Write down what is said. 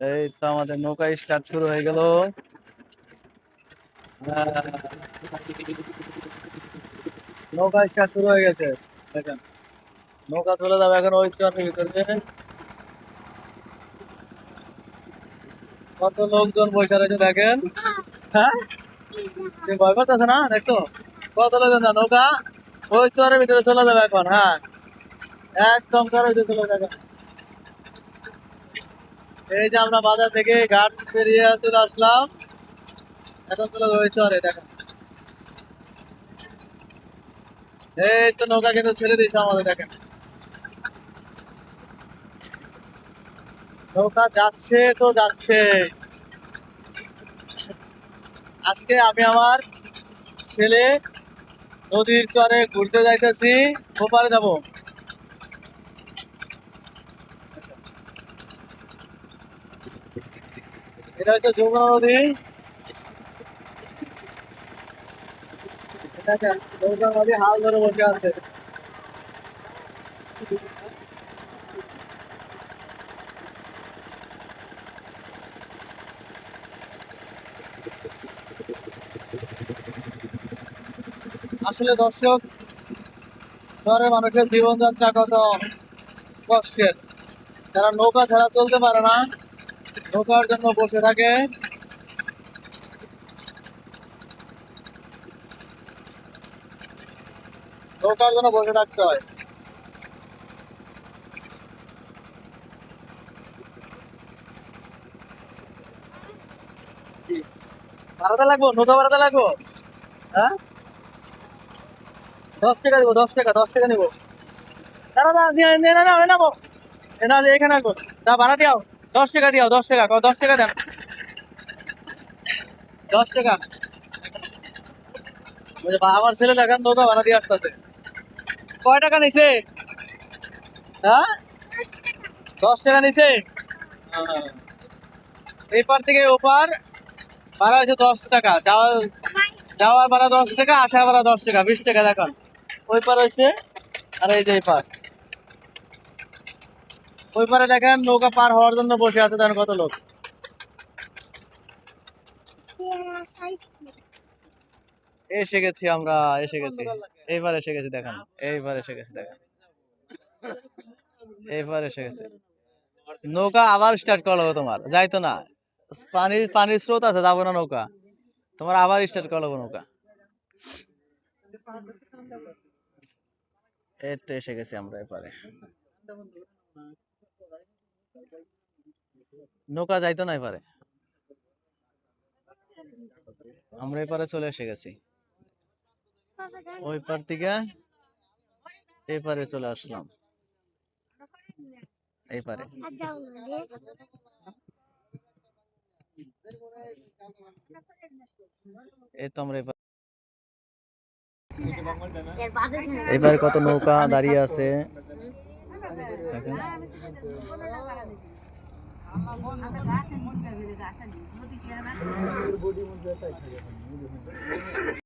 এই তো আমাদের নৌকা স্টার্ট শুরু হয়ে গেল। নৌকা স্টার্ট শুরু হয়ে গেছে। দেখেন, নৌকা চলে যাবে এখন ওই চরের ভিতরে কত লোকজন বসে রয়েছে দেখেন। হ্যাঁ? ভয় করতেছে না? দেখছ? কত লোকজন নৌকা ওই চরের ভিতরে চলে যাবে এখন হ্যাঁ। একদম চরের ভিতরে চলে যাবে এই যে আমরা বাজার থেকে ঘাট পেরিয়ে চলে আসলাম। এখন চলে ওই চরে দেখেন এই তো নৌকা কিন্তু ছেড়ে দিয়েছে আমাদের নৌকা যাচ্ছে তো যাচ্ছে। আজকে আমি আমার ছেলে নদীর চরে ঘুরতে যাইতেছি, ওপারে যাব। এটা হচ্ছে যমুনা নদী আসলে দর্শক, শহরের মানুষের জীবনযাত্রা কত কষ্টের। যারা নৌকা ছাড়া চলতে পারে না নৌকার জন্য বসে থাকে নৌকার জন্য বসে থাকতে হয়? ভাড়াতে লাগবো নৌকা ভাড়াতে লাগবো হ্যাঁ দশ টাকা দেবো দশ টাকা দশ টাকা নেব না না নেব এ এখানে আসব তা ভাড়া দিও দশ টাকা দিও, দশ টাকা দশ টাকা দেন। দশ টাকা। আমার ছেলে দেখেন নৌকা ভাড়া দিয়ে আসতেছে। কয় টাকা নিছে? হ্যাঁ? দশ টাকা নিছে? হ্যাঁ। এই থেকে ওপার ভাড়া হয়েছে দশ টাকা। যাওয়া, যাওয়ার ভাড়া দশ টাকা, আসার ভাড়া দশ টাকা, বিশ টাকা দেখান। ওই পার হয়েছে, আর এই যে এই পার। ওই পারে দেখেন নৌকা পার হওয়ার জন্য বসে আছে, দেখেন কত লোক। এসে গেছি আমরা, এসে গেছি। এইবার এসে গেছি, দেখেন। এইবার এসে গেছি, দেখেন। এইবার এসে গেছে। নৌকা আবার স্টার্ট করল তোমার, যাইতো না। পানি পানির স্রোত আছে, যাব না নৌকা। তোমার আবার স্টার্ট করল নৌকা। এই তো এসে গেছি আমরা এপারে। নৌকা যাইতো না এপারে? আমরা এপারে চলে এসে গেছি। ওই পার থেকে এই পারে চলে আসলাম। এই তো আমরা এপারে। এবারে কত নৌকা দাঁড়িয়ে আছে। ಗಾಸನ್ ಮುಂದೆ ಗಾಸನ್ ಬೂದಿ ಕೇಳ ಬೂದಿ ಮುಂದೆ